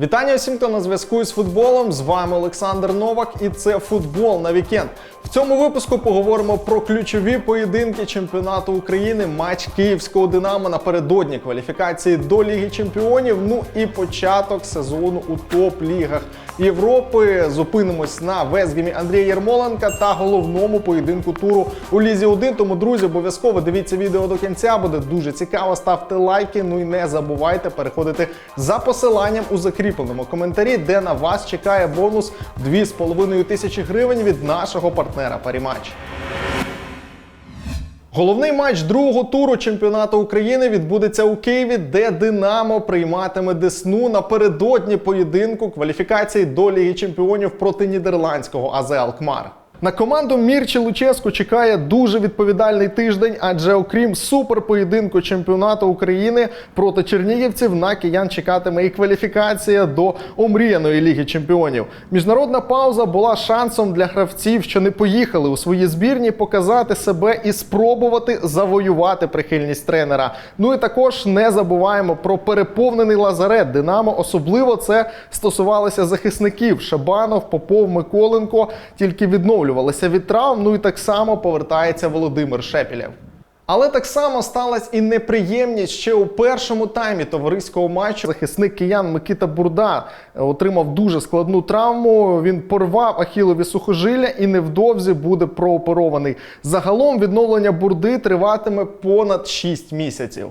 Вітання усім, хто на зв'язку із футболом. З вами Олександр Новак, і це футбол на вікенд. В цьому випуску поговоримо про ключові поєдинки чемпіонату України, матч київського Динамо напередодні кваліфікації до Ліги Чемпіонів. Ну і початок сезону у топ-лігах Європи. Зупинимось на Везгімі Андрія Єрмоленка та головному поєдинку туру у Лізі 1. Тому, друзі, обов'язково дивіться відео до кінця. Буде дуже цікаво. Ставте лайки. Ну і не забувайте переходити за посиланням у закріпленому коментарі, де на вас чекає бонус 2,5 тисячі гривень від нашого партнера Парімач. Головний матч другого туру чемпіонату України відбудеться у Києві, де Динамо прийматиме Десну напередодні поєдинку кваліфікації до Ліги Чемпіонів проти нідерландського АЗ Алкмар. На команду Мірчі Луческу чекає дуже відповідальний тиждень, адже окрім суперпоєдинку чемпіонату України проти чернігівців на киян чекатиме і кваліфікація до омріяної ліги чемпіонів. Міжнародна пауза була шансом для гравців, що не поїхали у свої збірні, показати себе і спробувати завоювати прихильність тренера. Ну і також не забуваємо про переповнений лазарет Динамо. Особливо це стосувалося захисників Шабанов, Попов, Миколенко. Тільки відновлювалися від травм. Ну і так само повертається Володимир Шепілєв. Але так само сталася і неприємність ще у першому таймі товариського матчу. Захисник киян Микита Бурда отримав дуже складну травму. Він порвав ахілові сухожилля і невдовзі буде прооперований. Загалом відновлення бурди триватиме понад 6 місяців.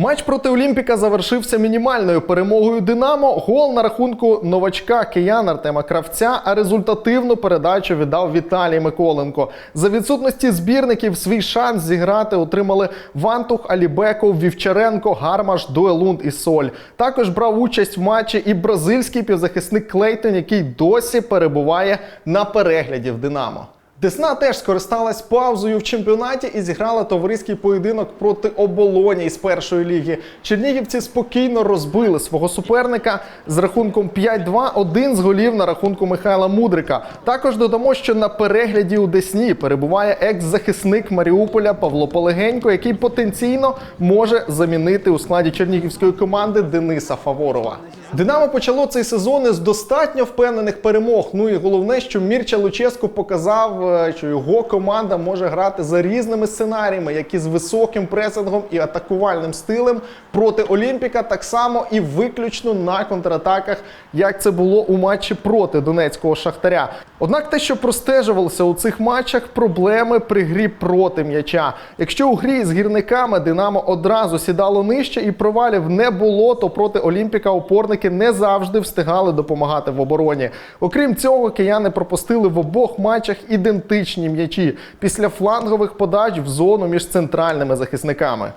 Матч проти Олімпіка завершився мінімальною перемогою Динамо. Гол на рахунку новачка киян Артема Кравця, а результативну передачу віддав Віталій Миколенко. За відсутності збірників свій шанс зіграти отримали Вантух, Алібеков, Вівчаренко, Гармаш, Дуелунд і Соль. Також брав участь в матчі і бразильський півзахисник Клейтон, який досі перебуває на перегляді в Динамо. Десна теж скористалась паузою в чемпіонаті і зіграла товариський поєдинок проти оболоні із першої ліги. Чернігівці спокійно розбили свого суперника з рахунком 5-2, один з голів на рахунку Михайла Мудрика. Також додамо, що на перегляді у Десні перебуває екс-захисник Маріуполя Павло Полегенько, який потенційно може замінити у складі чернігівської команди Дениса Фаворова. Динамо почало цей сезон із достатньо впевнених перемог. Ну і головне, що Мірча Луческу показав, е, що його команда може грати за різними сценаріями, які з високим пресингом і атакувальним стилем проти Олімпіка, так само і виключно на контратаках, як це було у матчі проти Донецького Шахтаря. Однак те, що простежувалося у цих матчах, проблеми при грі проти м'яча. Якщо у грі з гірниками Динамо одразу сідало нижче і провалів не було, то проти Олімпіка опорники не завжди встигали допомагати в обороні. Окрім цього, кияни пропустили в обох матчах ідентичні м'ячі після флангових подач в зону між центральними захисниками.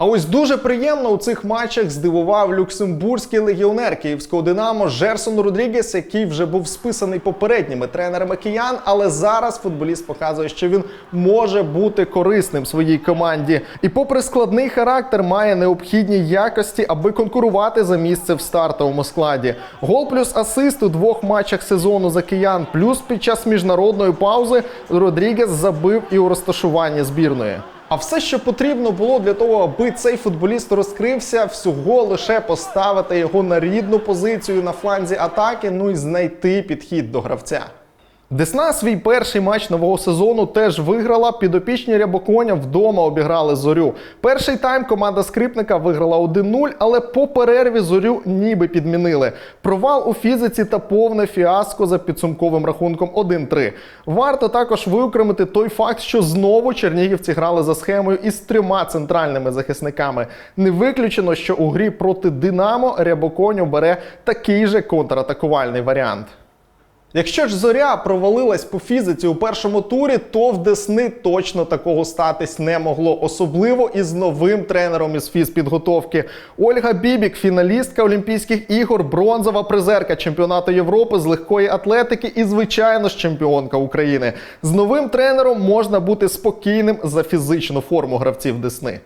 А ось дуже приємно у цих матчах здивував люксембурзький легіонер київського Динамо Жерсон Родрігес, який вже був списаний попередніми тренерами киян, але зараз футболіст показує, що він може бути корисним своїй команді. І, попри складний характер, має необхідні якості, аби конкурувати за місце в стартовому складі. Гол плюс асист у двох матчах сезону за киян, плюс під час міжнародної паузи Родрігес забив і у розташуванні збірної. А все, що потрібно було для того, аби цей футболіст розкрився, всього лише поставити його на рідну позицію на фланзі атаки, ну і знайти підхід до гравця. Десна свій перший матч нового сезону теж виграла. Підопічні Рябоконя вдома обіграли зорю. Перший тайм команда скрипника виграла 1-0, але по перерві зорю ніби підмінили. Провал у фізиці та повне фіаско за підсумковим рахунком 1-3. Варто також виокремити той факт, що знову чернігівці грали за схемою із трьома центральними захисниками. Не виключено, що у грі проти Динамо Рябоконь обере такий же контратакувальний варіант. Якщо ж зоря провалилась по фізиці у першому турі, то в Десни точно такого статись не могло, особливо із новим тренером із фізпідготовки. Ольга Бібік, фіналістка Олімпійських ігор, бронзова призерка чемпіонату Європи з легкої атлетики і, звичайно ж, чемпіонка України. З новим тренером можна бути спокійним за фізичну форму гравців Десни.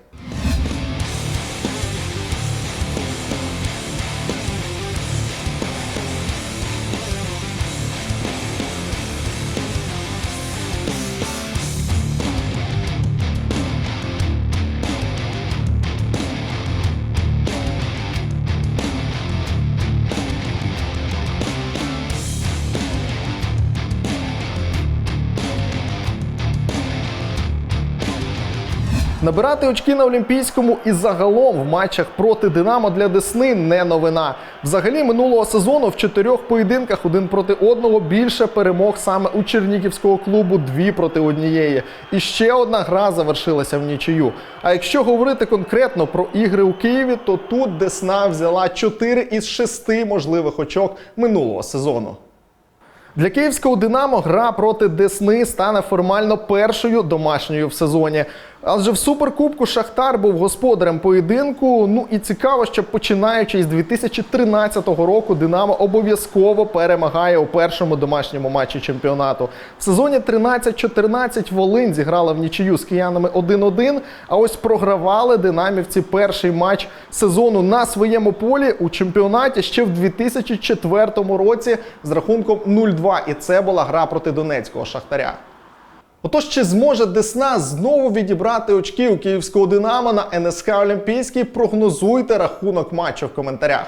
Набирати очки на Олімпійському і загалом в матчах проти Динамо для Десни не новина. Взагалі минулого сезону в чотирьох поєдинках один проти одного більше перемог саме у Чернігівського клубу дві проти однієї. І ще одна гра завершилася в нічию. А якщо говорити конкретно про ігри у Києві, то тут Десна взяла 4 із 6 можливих очок минулого сезону. Для київського Динамо гра проти Десни стане формально першою домашньою в сезоні. Адже в суперкубку Шахтар був господарем поєдинку. Ну і цікаво, що починаючи з 2013 року Динамо обов'язково перемагає у першому домашньому матчі чемпіонату. В сезоні 13-14 Волинь зіграла в нічию з киянами 1-1. А ось програвали динамівці перший матч сезону на своєму полі у чемпіонаті ще в 2004 році з рахунком 0-2. І це була гра проти донецького шахтаря. Отож, чи зможе Десна знову відібрати очки у київського Динамо на НСК Олімпійський? Прогнозуйте рахунок матчу в коментарях.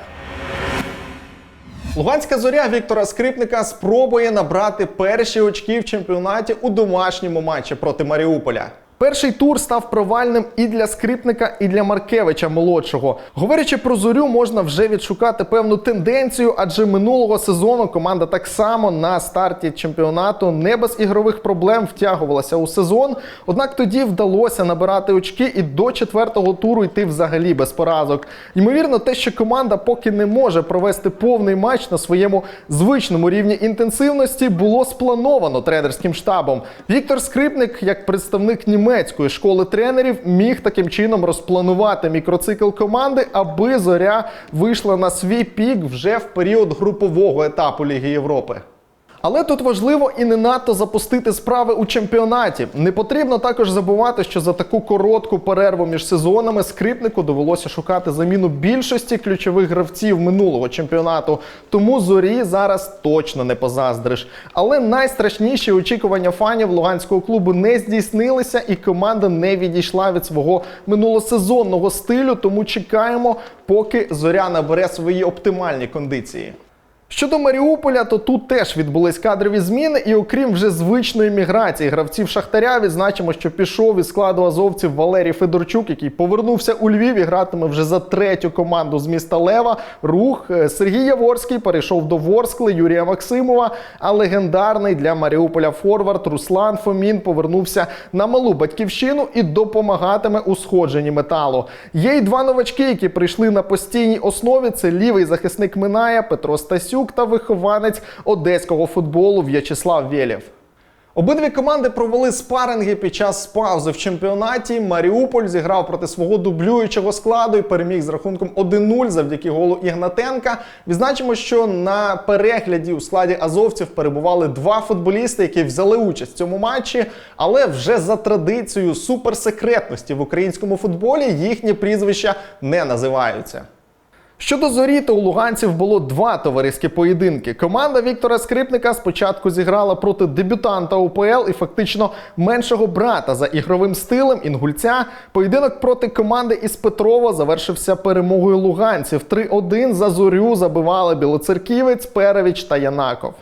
Луганська зоря Віктора Скрипника спробує набрати перші очки в чемпіонаті у домашньому матчі проти Маріуполя. Перший тур став провальним і для скрипника, і для Маркевича молодшого. Говорячи про зорю, можна вже відшукати певну тенденцію, адже минулого сезону команда так само на старті чемпіонату не без ігрових проблем втягувалася у сезон. Однак тоді вдалося набирати очки і до четвертого туру йти взагалі без поразок. Ймовірно, те, що команда поки не може провести повний матч на своєму звичному рівні інтенсивності, було сплановано тренерським штабом. Віктор Скрипник, як представник німецької школи тренерів, міг таким чином розпланувати мікроцикл команди, аби зоря вийшла на свій пік вже в період групового етапу Ліги Європи. Але тут важливо і не надто запустити справи у чемпіонаті. Не потрібно також забувати, що за таку коротку перерву між сезонами скрипнику довелося шукати заміну більшості ключових гравців минулого чемпіонату. Тому зорі зараз точно не позаздриш. Але найстрашніші очікування фанів луганського клубу не здійснилися, і команда не відійшла від свого минулосезонного стилю. Тому чекаємо, поки зоря набере свої оптимальні кондиції. Щодо Маріуполя, то тут теж відбулись кадрові зміни, і окрім вже звичної міграції гравців Шахтаря, відзначимо, що пішов із складу азовців Валерій Федорчук, який повернувся у Львів і гратиме вже за третю команду з міста Лева. Рух Е, Сергій Яворський перейшов до Ворскли Юрія Максимова. А легендарний для Маріуполя форвард Руслан Фомін повернувся на малу батьківщину і допомагатиме у сходженні металу. Є й два новачки, які прийшли на постійній основі. Це лівий захисник Миная Петро Стасюк та вихованець одеського футболу В'ячеслав Вєлєв. Обидві команди провели спаринги під час паузи в чемпіонаті. Маріуполь зіграв проти свого дублюючого складу і переміг з рахунком 1-0 завдяки голу Ігнатенка. Відзначимо, що на перегляді у складі азовців перебували два футболісти, які взяли участь в цьому матчі. Але вже за традицією суперсекретності в українському футболі їхні прізвища не називаються. Щодо зорі, то у луганців було два товариські поєдинки. Команда Віктора Скрипника спочатку зіграла проти дебютанта УПЛ і фактично меншого брата за ігровим стилем інгульця. Поєдинок проти команди із Петрова завершився перемогою луганців. 3-1 за зорю забивали білоцерківець, Перевіч та Янаков.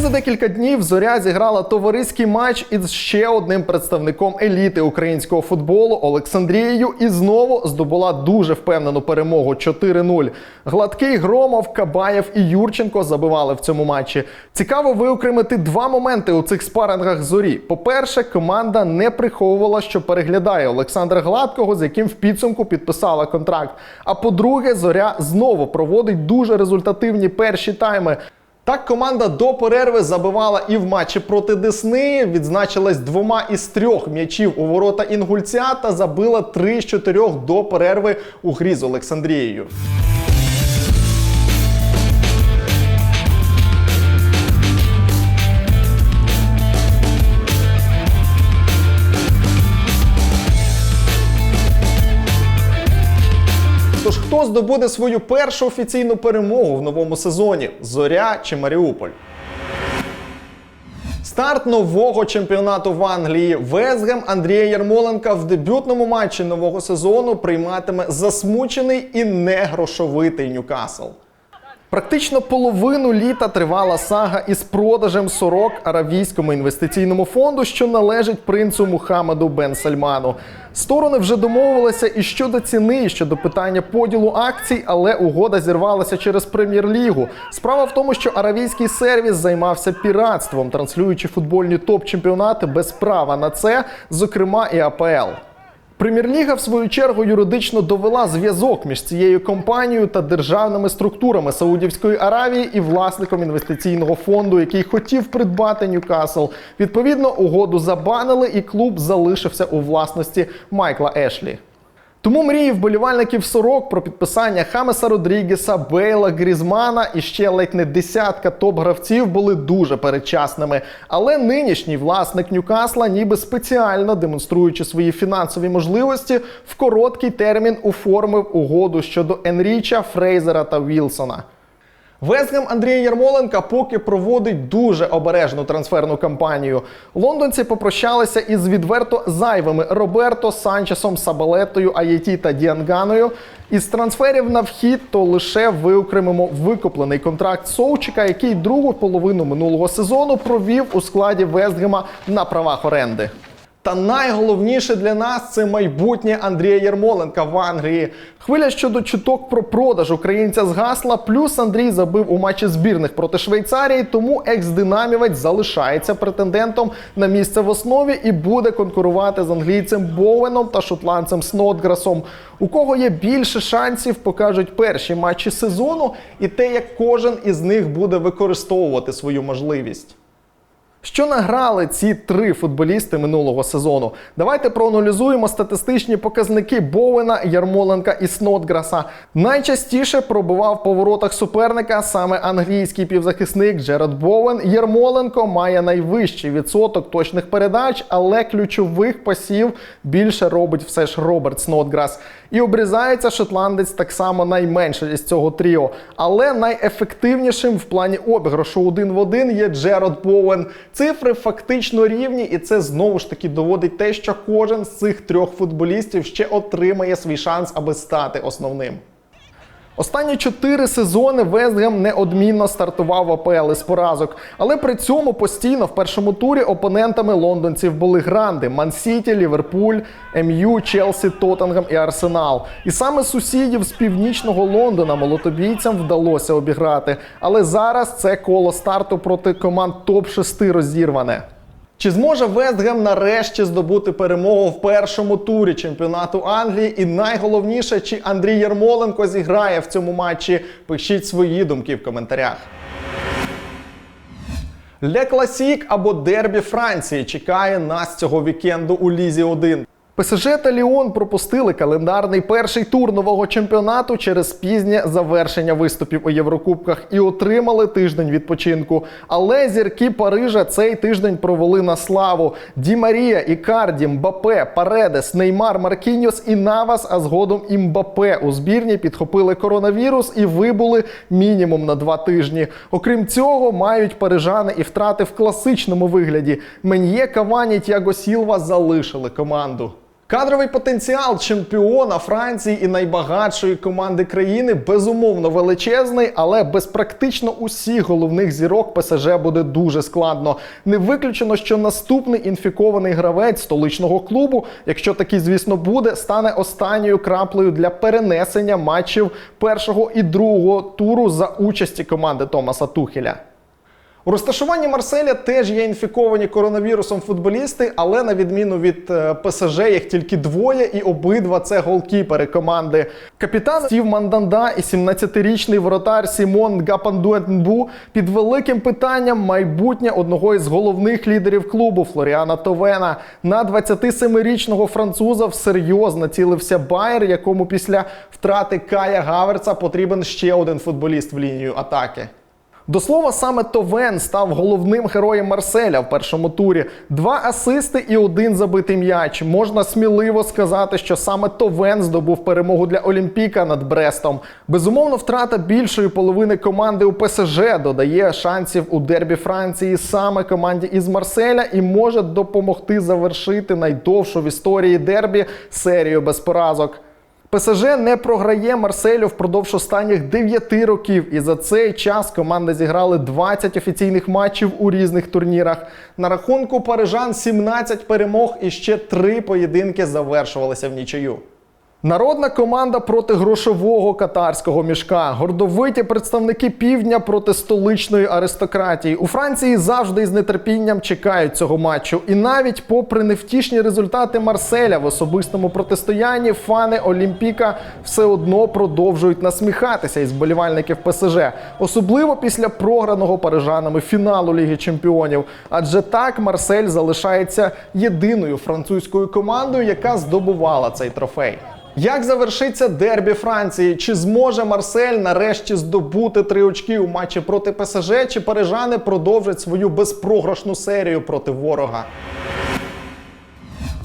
За декілька днів зоря зіграла товариський матч із ще одним представником еліти українського футболу Олександрією і знову здобула дуже впевнену перемогу 4-0. Гладкий Громов, Кабаєв і Юрченко забивали в цьому матчі. Цікаво виокремити два моменти у цих спарингах зорі. По-перше, команда не приховувала, що переглядає Олександра Гладкого, з яким в підсумку підписала контракт. А по-друге, зоря знову проводить дуже результативні перші тайми. Так команда до перерви забивала і в матчі проти Десни, відзначилась двома із трьох м'ячів у ворота Інгульця та забила три з чотирьох до перерви у грі з Олександрією. Здобуде свою першу офіційну перемогу в новому сезоні? Зоря чи Маріуполь? Старт нового чемпіонату в Англії. Везгем Андрія Ярмоленка в дебютному матчі нового сезону прийматиме засмучений і негрошовитий Ньюкасл. Практично половину літа тривала сага із продажем сорок аравійському інвестиційному фонду, що належить принцу Мухаммеду Бен Сальману. Сторони вже домовилися і щодо ціни, і щодо питання поділу акцій, але угода зірвалася через прем'єр-лігу. Справа в тому, що аравійський сервіс займався піратством, транслюючи футбольні топ-чемпіонати без права на це, зокрема і АПЛ. Прем'єр-ліга, в свою чергу, юридично довела зв'язок між цією компанією та державними структурами Саудівської Аравії і власником інвестиційного фонду, який хотів придбати Ньюкасл. Відповідно, угоду забанили, і клуб залишився у власності Майкла Ешлі. Тому мрії вболівальників сорок про підписання Хамеса Родрігеса, Бейла, Грізмана і ще ледь не десятка топ-гравців були дуже передчасними. Але нинішній власник Ньюкасла, ніби спеціально демонструючи свої фінансові можливості, в короткий термін оформив угоду щодо Енріча, Фрейзера та Вілсона. Вестгем Андрія Ярмоленка поки проводить дуже обережну трансферну кампанію. Лондонці попрощалися із відверто зайвими Роберто, Санчесом, Сабалетою, Аєті та Діанганою. Із трансферів на вхід то лише виокремимо викуплений контракт Соучика, який другу половину минулого сезону провів у складі Вестгема на правах оренди. Та найголовніше для нас це майбутнє Андрія Єрмоленка в Англії. Хвиля щодо чуток про продаж українця згасла. Плюс Андрій забив у матчі збірних проти Швейцарії, тому екс-динамівець залишається претендентом на місце в основі і буде конкурувати з англійцем Боуеном та шотландцем Снотграсом. У кого є більше шансів, покажуть перші матчі сезону і те, як кожен із них буде використовувати свою можливість. Що награли ці три футболісти минулого сезону? Давайте проаналізуємо статистичні показники Боуена, Ярмоленка і Снотграса. Найчастіше пробивав по воротах суперника саме англійський півзахисник Джеред Боуен. Ярмоленко має найвищий відсоток точних передач, але ключових пасів більше робить все ж Роберт Снотграс. І обрізається шотландець так само найменше із цього тріо. Але найефективнішим в плані обіграшу один в один є Джерод Боуен. Цифри фактично рівні, і це знову ж таки доводить те, що кожен з цих трьох футболістів ще отримає свій шанс, аби стати основним. Останні чотири сезони Вестгем неодмінно стартував в АПЛ із поразок, але при цьому постійно в першому турі опонентами лондонців були гранди: Ман-Сіті, Ліверпуль, МЮ, Челсі, Тоттенгем і Арсенал. І саме сусідів з північного Лондона молотобійцям вдалося обіграти. Але зараз це коло старту проти команд топ-6 розірване. Чи зможе Вестгем нарешті здобути перемогу в першому турі чемпіонату Англії? І найголовніше, чи Андрій Ярмоленко зіграє в цьому матчі? Пишіть свої думки в коментарях. Ле Класік або Дербі Франції чекає нас цього вікенду у Лізі 1. ПСЖ та Ліон пропустили календарний перший тур нового чемпіонату через пізнє завершення виступів у Єврокубках і отримали тиждень відпочинку. Але зірки Парижа цей тиждень провели на славу. Ді Марія, Ікарді, Мбапе, Паредес, Неймар, Маркіньос і Навас, а згодом і Мбапе у збірні підхопили коронавірус і вибули мінімум на два тижні. Окрім цього, мають парижани і втрати в класичному вигляді. Мен'є Кавані Тяго Сілва залишили команду. Кадровий потенціал чемпіона Франції і найбагатшої команди країни безумовно величезний, але без практично усіх головних зірок ПСЖ буде дуже складно. Не виключено, що наступний інфікований гравець столичного клубу, якщо такий, звісно, буде, стане останньою краплею для перенесення матчів першого і другого туру за участі команди Томаса Тухеля. У розташуванні Марселя теж є інфіковані коронавірусом футболісти, але на відміну від е, ПСЖ їх тільки двоє, і обидва це голкіпери команди. Капітан Стів Манданда і 17-річний воротар Сімон Гапандуенбу під великим питанням майбутнє одного із головних лідерів клубу Флоріана Товена. На 27-річного француза всерйоз націлився Байер, якому після втрати Кая Гаверца потрібен ще один футболіст в лінію атаки. До слова, саме Товен став головним героєм Марселя в першому турі. Два асисти і один забитий м'яч. Можна сміливо сказати, що саме Товен здобув перемогу для Олімпіка над Брестом. Безумовно, втрата більшої половини команди у ПСЖ додає шансів у дербі Франції саме команді із Марселя і може допомогти завершити найдовшу в історії дербі серію без поразок. ПСЖ не програє Марселю впродовж останніх 9 років, і за цей час команди зіграли 20 офіційних матчів у різних турнірах. На рахунку парижан 17 перемог і ще 3 поєдинки завершувалися в нічию. Народна команда проти грошового катарського мішка. Гордовиті представники півдня проти столичної аристократії. У Франції завжди із нетерпінням чекають цього матчу. І навіть попри невтішні результати Марселя в особистому протистоянні, фани Олімпіка все одно продовжують насміхатися із болівальників ПСЖ, особливо після програного парижанами фіналу Ліги Чемпіонів. Адже так Марсель залишається єдиною французькою командою, яка здобувала цей трофей. Як завершиться дербі Франції? Чи зможе Марсель нарешті здобути три очки у матчі проти ПСЖ? Чи парижани продовжать свою безпрограшну серію проти ворога?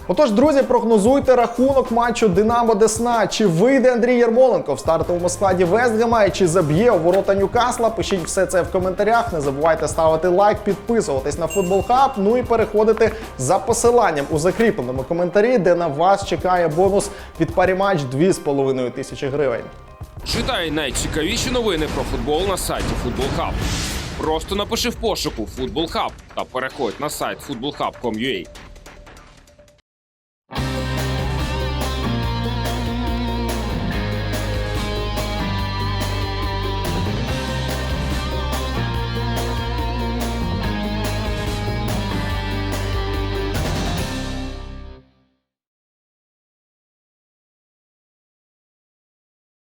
Отож, друзі, прогнозуйте рахунок матчу Динамо Десна. Чи вийде Андрій Ярмоленко в стартовому складі Вестгема і чи заб'є у ворота Ньюкасла? Пишіть все це в коментарях. Не забувайте ставити лайк, підписуватись на Футбол Хаб. Ну і переходити за посиланням у закріпленому коментарі, де на вас чекає бонус від паріматч 2,5 тисячі гривень. Читай найцікавіші новини про футбол на сайті Футбол Хаб. Просто напиши в пошуку Футбол Хаб та переходь на сайт footballhub.com.ua.